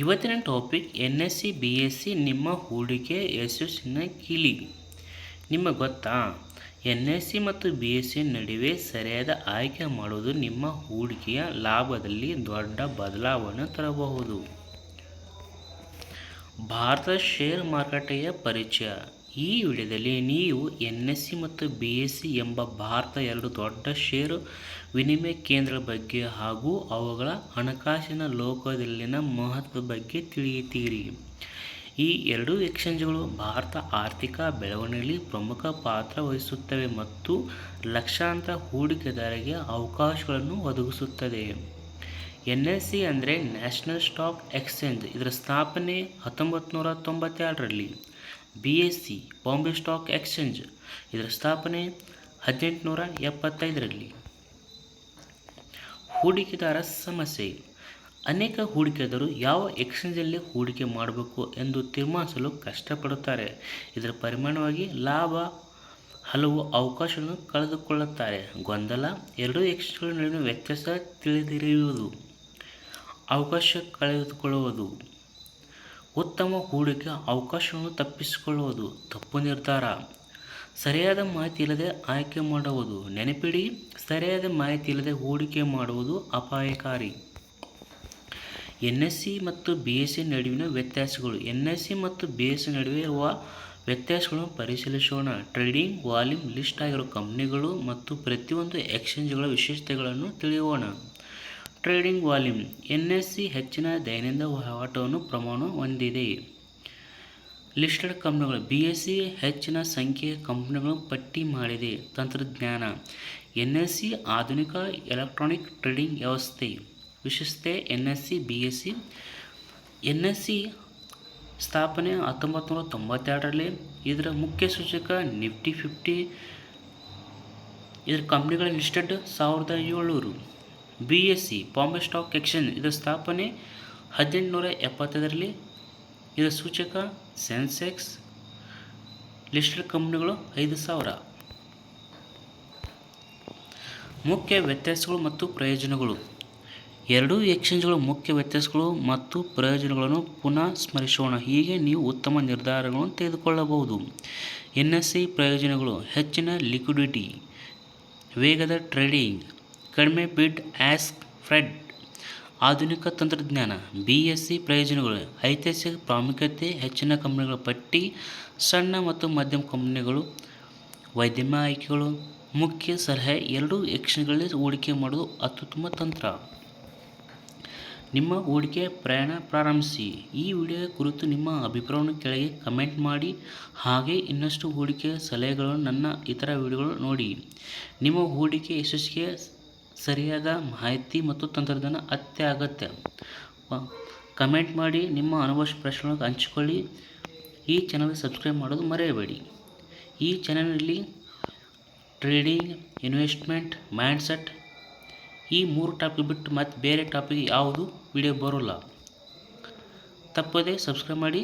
ಇವತ್ತಿನ topic N S C B S C ನಿಮ್ಮ ಹೂಡಿಕೆ ಯಶಸ್ಸಿನ ಕೀಲಿ. ನಿಮಗೆ ಗೊತ್ತಾ? ಎನ್ ಎಸ್ ಸಿ ಮತ್ತು ಬಿ ಎಸ್ ಸಿ ನಡುವೆ ಸರಿಯಾದ ಆಯ್ಕೆ ಮಾಡುವುದು ನಿಮ್ಮ ಹೂಡಿಕೆಯ ಲಾಭದಲ್ಲಿ ದೊಡ್ಡ ಬದಲಾವಣೆ ತರಬಹುದು. ಭಾರತದ ಶೇರ್ ಮಾರುಕಟ್ಟೆಯ ಪರಿಚಯ. ಈ ವಿಡಿಯೋದಲ್ಲಿ ನೀವು ಎನ್ ಎಸ್ ಸಿ ಮತ್ತು ಬಿ ಎಸ್ ಸಿ ಎಂಬ ಭಾರತ ಎರಡು ದೊಡ್ಡ ಷೇರು ವಿನಿಮಯ ಕೇಂದ್ರಗಳ ಬಗ್ಗೆ ಹಾಗೂ ಅವುಗಳ ಹಣಕಾಸಿನ ಲೋಕದಲ್ಲಿನ ಮಹತ್ವದ ಬಗ್ಗೆ ತಿಳಿಯುತ್ತೀರಿ. ಈ ಎರಡೂ ಎಕ್ಸ್ಚೇಂಜ್ಗಳು ಭಾರತ ಆರ್ಥಿಕ ಬೆಳವಣಿಗೆಯಲ್ಲಿ ಪ್ರಮುಖ ಪಾತ್ರ ವಹಿಸುತ್ತವೆ ಮತ್ತು ಲಕ್ಷಾಂತರ ಹೂಡಿಕೆದಾರರಿಗೆ ಅವಕಾಶಗಳನ್ನು ಒದಗಿಸುತ್ತದೆ ಎನ್ ಎಸ್ ಸಿ ಅಂದರೆ ನ್ಯಾಷನಲ್ ಸ್ಟಾಕ್ ಎಕ್ಸ್ಚೇಂಜ್ ಇದರ ಸ್ಥಾಪನೆ ಹತ್ತೊಂಬತ್ತು ನೂರ ತೊಂಬತ್ತೆರಡರಲ್ಲಿ B S C, Bombay stock exchange ಇದರ ಸ್ಥಾಪನೆ ಹದಿನೆಂಟುನೂರ ಎಪ್ಪತ್ತೈದರಲ್ಲಿ ಹೂಡಿಕೆದಾರ ಸಮಸ್ಯೆ. ಅನೇಕ ಹೂಡಿಕೆದಾರರು ಯಾವ ಎಕ್ಸ್ಚೇಂಜಲ್ಲಿ ಹೂಡಿಕೆ ಮಾಡಬೇಕು ಎಂದು ತೀರ್ಮಾನಿಸಲು ಕಷ್ಟಪಡುತ್ತಾರೆ. ಇದರ ಪರಿಮಾಣವಾಗಿ ಲಾಭ, ಹಲವು ಅವಕಾಶಗಳನ್ನು ಕಳೆದುಕೊಳ್ಳುತ್ತಾರೆ. ಗೊಂದಲ, ಎರಡೂ ಎಕ್ಸ್ಚೇಂಜ್ಗಳ ನಡುವಿನ ವ್ಯತ್ಯಾಸ ತಿಳಿದಿರುವುದು. ಅವಕಾಶ ಕಳೆದುಕೊಳ್ಳುವುದು. ಉತ್ತಮ ಹೂಡಿಕೆ ಅವಕಾಶವನ್ನು ತಪ್ಪಿಸಿಕೊಳ್ಳುವುದು ತಪ್ಪು ನಿರ್ಧಾರ. ಸರಿಯಾದ ಮಾಹಿತಿ ಇಲ್ಲದೆ ಆಯ್ಕೆ ಮಾಡುವುದು ನೆನಪಿಡಿ, ಸರಿಯಾದ ಮಾಹಿತಿ ಇಲ್ಲದೆ ಹೂಡಿಕೆ ಮಾಡುವುದು ಅಪಾಯಕಾರಿ. ಎನ್ ಎಸ್ ಸಿ ಮತ್ತು ಬಿ ಎಸ್ ಸಿ ನಡುವಿನ ವ್ಯತ್ಯಾಸಗಳು. ಎನ್ ಎಸ್ ಸಿ ಮತ್ತು ಬಿ ಎಸ್ ಸಿ ನಡುವೆ ಇರುವ ವ್ಯತ್ಯಾಸಗಳನ್ನು ಪರಿಶೀಲಿಸೋಣ. ಟ್ರೇಡಿಂಗ್, ವಾಲ್ಯೂಮ್, ಲಿಸ್ಟ್ ಆಗಿರೋ ಕಂಪ್ನಿಗಳು ಮತ್ತು ಪ್ರತಿಯೊಂದು ಎಕ್ಸ್ಚೇಂಜ್ಗಳ ವಿಶೇಷತೆಗಳನ್ನು ತಿಳಿಯೋಣ. Trading volume N S C ಹೆಚ್ಚಿನ ದೈನಂದಿನ ವಹಿವಾಟವನ್ನು ಪ್ರಮಾಣ ಹೊಂದಿದೆ. ಲಿಸ್ಟೆಡ್ ಕಂಪ್ನಿಗಳು ಬಿ ಎಸ್ ಸಿ ಹೆಚ್ಚಿನ ಸಂಖ್ಯೆಯ ಕಂಪ್ನಿಗಳು ಪಟ್ಟಿ ಮಾಡಿದೆ. ತಂತ್ರಜ್ಞಾನ ಎನ್ ಎಸ್ ಸಿ ಆಧುನಿಕ ಎಲೆಕ್ಟ್ರಾನಿಕ್ ಟ್ರೇಡಿಂಗ್ ವ್ಯವಸ್ಥೆ ವಿಶೇಷತೆ N S C B S C N S C ಸ್ಥಾಪನೆ ಹತ್ತೊಂಬತ್ತು ನೂರ ತೊಂಬತ್ತೆರಡರಲ್ಲಿ, ಇದರ ಮುಖ್ಯ ಸೂಚಕ ನಿಫ್ಟಿ ಫಿಫ್ಟಿ, ಇದರ ಕಂಪ್ನಿಗಳ ಲಿಸ್ಟೆಡ್ ಸಾವಿರದ ಏಳ್ನೂರು. B S C Bombay stock exchange ಇದರ ಸ್ಥಾಪನೆ ಹದಿನೆಂಟುನೂರ ಎಪ್ಪತ್ತೈದರಲ್ಲಿ. ಇದರ ಸೂಚಕ ಸೆನ್ಸೆಕ್ಸ್ ಲಿಸ್ಟೆಡ್ ಕಂಪ್ನಿಗಳು ಐದು ಸಾವಿರ. ಮುಖ್ಯ ವ್ಯತ್ಯಾಸಗಳು ಮತ್ತು ಪ್ರಯೋಜನಗಳು. ಎರಡೂ ಎಕ್ಸ್ಚೇಂಜ್ಗಳ ಮುಖ್ಯ ವ್ಯತ್ಯಾಸಗಳು ಮತ್ತು ಪ್ರಯೋಜನಗಳನ್ನು ಪುನಃ ಸ್ಮರಿಸೋಣ. ಹೀಗೆ ನೀವು ಉತ್ತಮ ನಿರ್ಧಾರಗಳನ್ನು ತೆಗೆದುಕೊಳ್ಳಬಹುದು. ಎನ್ ಎಸ್ ಸಿ ಪ್ರಯೋಜನಗಳು, ಹೆಚ್ಚಿನ ಲಿಕ್ವಿಡಿಟಿ, ವೇಗದ ಟ್ರೇಡಿಂಗ್ ಕಡಿಮೆ ಬಿಡ್ ಆಸ್ಕ್ ಫ್ರೆಡ್. ಆಧುನಿಕ ತಂತ್ರಜ್ಞಾನ ಬಿ ಎಸ್ ಸಿ ಪ್ರಯೋಜನಗಳು, ಐತಿಹಾಸಿಕ ಪ್ರಾಮುಖ್ಯತೆ, ಹೆಚ್ಚಿನ ಕಂಪನಿಗಳ ಪಟ್ಟಿ, ಸಣ್ಣ ಮತ್ತು ಮಧ್ಯಮ ಕಂಪನಿಗಳು ವೈದ್ಯಮ ಆಯ್ಕೆಗಳು ಮುಖ್ಯ ಸಲಹೆ, ಎರಡೂ ಯಕ್ಷಗಳಲ್ಲಿ ಹೂಡಿಕೆ ಮಾಡುವುದು ಅತ್ಯುತ್ತಮ ತಂತ್ರ. ನಿಮ್ಮ ಹೂಡಿಕೆ ಪ್ರಯಾಣ ಪ್ರಾರಂಭಿಸಿ. ಈ ವಿಡಿಯೋ ಕುರಿತು ನಿಮ್ಮ ಅಭಿಪ್ರಾಯವನ್ನು ಕೆಳಗೆ ಕಮೆಂಟ್ ಮಾಡಿ. ಹಾಗೆ ಇನ್ನಷ್ಟು ಹೂಡಿಕೆ ಸಲಹೆಗಳನ್ನು ನನ್ನ ಇತರ ವಿಡಿಯೋಗಳು ನೋಡಿ. ನಿಮ್ಮ ಹೂಡಿಕೆ ಯಶಸ್ಸಿಗೆ ಸರಿಯಾದ ಮಾಹಿತಿ ಮತ್ತು ತಂತ್ರಜ್ಞಾನ ಅತ್ಯಗತ್ಯ. ಕಮೆಂಟ್ ಮಾಡಿ ನಿಮ್ಮ ಅನುಭವ ಪ್ರಶ್ನೆಗಳನ್ನು ಹಂಚಿಕೊಳ್ಳಿ. ಈ ಚಾನಲ್ ಸಬ್ಸ್ಕ್ರೈಬ್ ಮಾಡೋದು ಮರೆಯಬೇಡಿ. ಈ ಚಾನಲ್ನಲ್ಲಿ ಟ್ರೇಡಿಂಗ್ ಇನ್ವೆಸ್ಟ್ಮೆಂಟ್ ಮೈಂಡ್ಸೆಟ್ ಈ ಮೂರು ಟಾಪಿಕ್ ಬಿಟ್ಟು ಮತ್ತು ಬೇರೆ ಟಾಪಿಕ್ ಯಾವುದು ವಿಡಿಯೋ ಬರೋಲ್ಲ. ತಪ್ಪದೇ ಸಬ್ಸ್ಕ್ರೈಬ್ ಮಾಡಿ.